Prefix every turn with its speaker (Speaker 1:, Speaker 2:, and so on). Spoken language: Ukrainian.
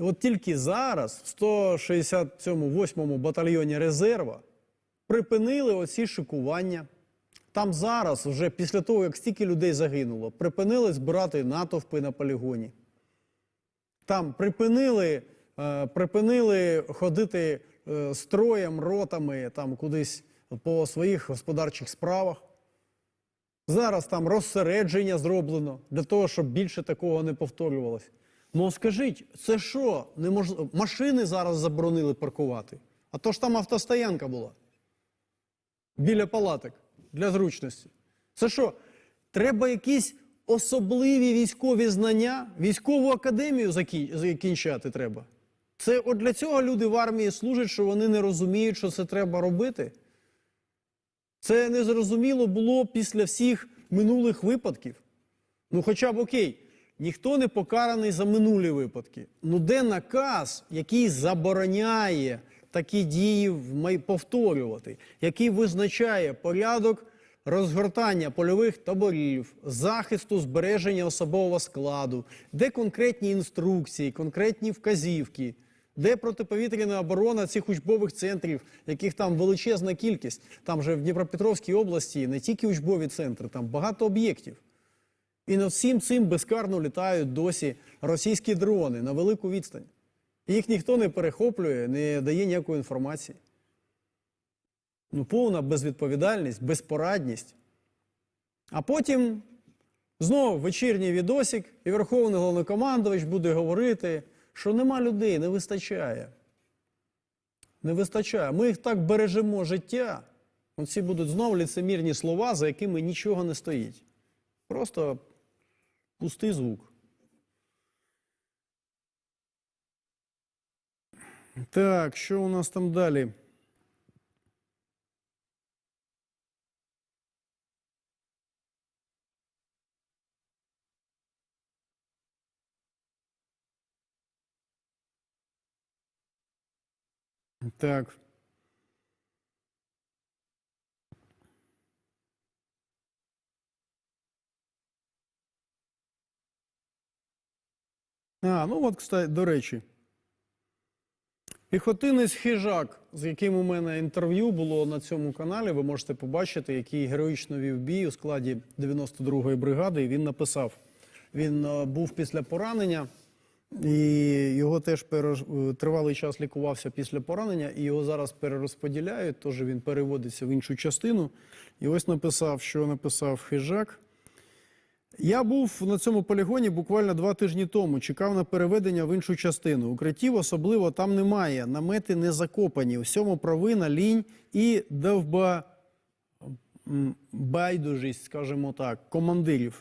Speaker 1: От тільки зараз, в 168-му батальйоні резерва, припинили оці шикування. Там зараз, вже після того, як стільки людей загинуло, припинили збирати натовпи на полігоні. Там припинили, е, припинили ходити е, строєм, ротами там кудись по своїх господарчих справах. Зараз там розсередження зроблено для того, щоб більше такого не повторювалося. Ну скажіть, це що? Немож... Машини зараз заборонили паркувати. А то ж там автостоянка була біля палаток для зручності. Це що? Треба якісь особливі військові знання, військову академію закінчати треба. Це от для цього люди в армії служать, що вони не розуміють, що це треба робити. Це незрозуміло було після всіх минулих випадків. Ну, хоча б окей, ніхто не покараний за минулі випадки. Ну, де наказ, який забороняє такі дії повторювати, який визначає порядок розгортання польових таборів, захисту збереження особового складу, де конкретні інструкції, конкретні вказівки. Де протиповітряна оборона цих учбових центрів, яких там величезна кількість? Там же в Дніпропетровській області не тільки учбові центри, там багато об'єктів. І над всім цим безкарно літають досі російські дрони на велику відстань. Їх ніхто не перехоплює, не дає ніякої інформації. Ну, повна безвідповідальність, безпорадність. А потім знову вечірній відосик, і Верховний головнокомандувач буде говорити, що нема людей, не вистачає. Не вистачає. Ми їх так бережемо життя. Оці будуть знову ліцемірні слова, за якими нічого не стоїть. Просто пустий звук. Так, що у нас там далі? Так. А, ну от, кстати, до речі. Піхотинець хижак, з яким у мене інтерв'ю було на цьому каналі, ви можете побачити, який героїчно вів бій у складі 92-ї бригади. І він написав: він е, був після поранення, і його теж переж- е, тривалий час лікувався після поранення, і його зараз перерозподіляють. Тож він переводиться в іншу частину. І ось написав, що написав хижак. Я був на цьому полігоні буквально два тижні тому. Чекав на переведення в іншу частину. Укриттів особливо там немає. Намети не закопані. Всьому провина, лінь і довба байдужість, скажімо так, командирів.